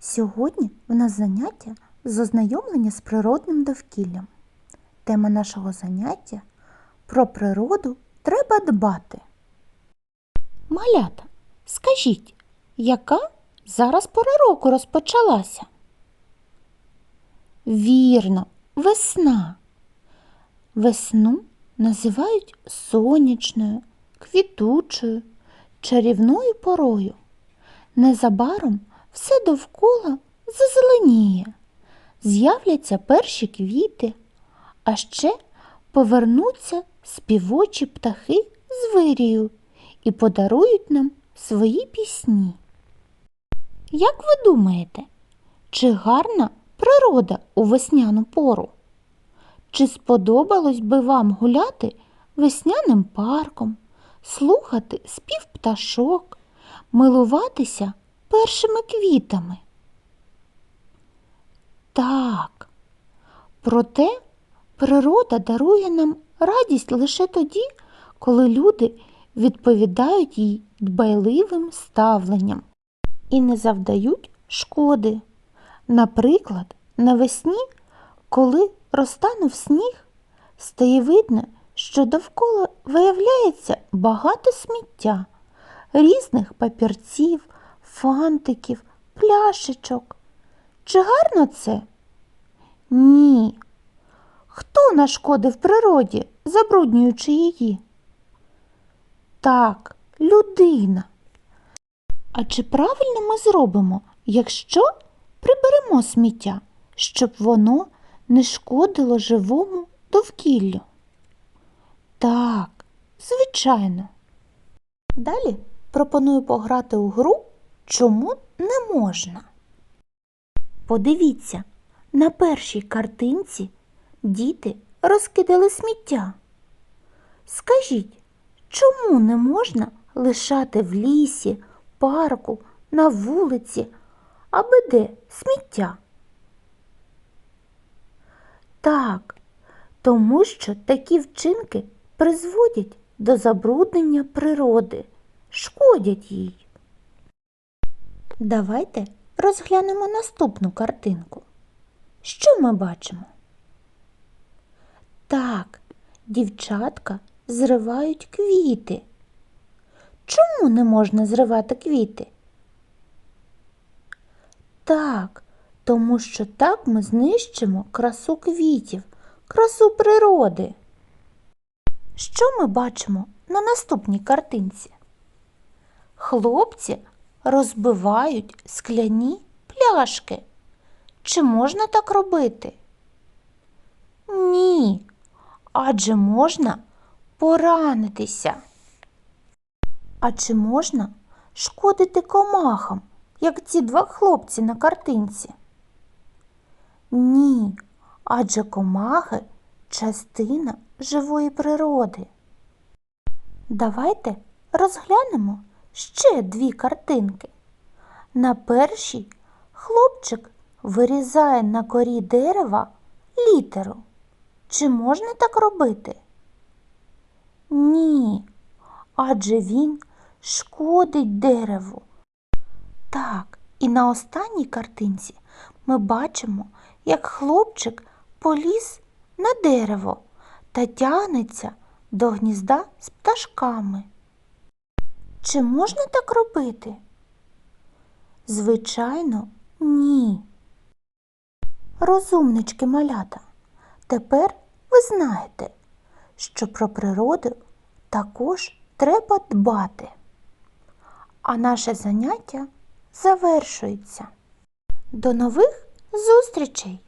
Сьогодні в нас заняття з ознайомлення з природним довкіллям. Тема нашого заняття про природу треба дбати. Малята, скажіть, яка зараз пора року розпочалася? Вірно, весна. Весну називають сонячною, квітучою, чарівною порою. Незабаром все довкола зазеленіє, з'являться перші квіти, а ще повернуться співочі птахи з вирію і подарують нам свої пісні. Як ви думаєте, чи гарна природа у весняну пору? Чи сподобалось би вам гуляти весняним парком, слухати спів пташок, милуватися першими квітами? Так. Проте природа дарує нам радість лише тоді, коли люди відповідають їй дбайливим ставленням і не завдають шкоди. Наприклад, навесні, коли розтанув сніг, стає видно, що довкола виявляється багато сміття, різних папірців, фантиків, пляшечок. Чи гарно це? Ні. Хто нашкодив природі, забруднюючи її? Так, людина. А чи правильно ми зробимо, якщо приберемо сміття, щоб воно не шкодило живому довкіллю? Так, звичайно. Далі пропоную пограти у гру Чому не можна? Подивіться, на першій картинці діти розкидали сміття. Скажіть, чому не можна лишати в лісі, парку, на вулиці, аби де сміття? Так, тому що такі вчинки призводять до забруднення природи, шкодять їй. Давайте розглянемо наступну картинку. Що ми бачимо? Так, дівчатка зривають квіти. Чому не можна зривати квіти? Так, тому що так ми знищимо красу квітів, красу природи. Що ми бачимо на наступній картинці? Хлопці розбивають скляні пляшки. Чи можна так робити? Ні, адже можна поранитися. А чи можна шкодити комахам, як ці два хлопці на картинці? Ні, адже комахи частина живої природи. Давайте розглянемо ще дві картинки. На першій хлопчик вирізає на корі дерева літеру. Чи можна так робити? Ні, адже він шкодить дереву. Так, і на останній картинці ми бачимо, як хлопчик поліз на дерево та тягнеться до гнізда з пташками. Чи можна так робити? Звичайно, ні. Розумнички малята, тепер ви знаєте, що про природу також треба дбати. А наше заняття завершується. До нових зустрічей!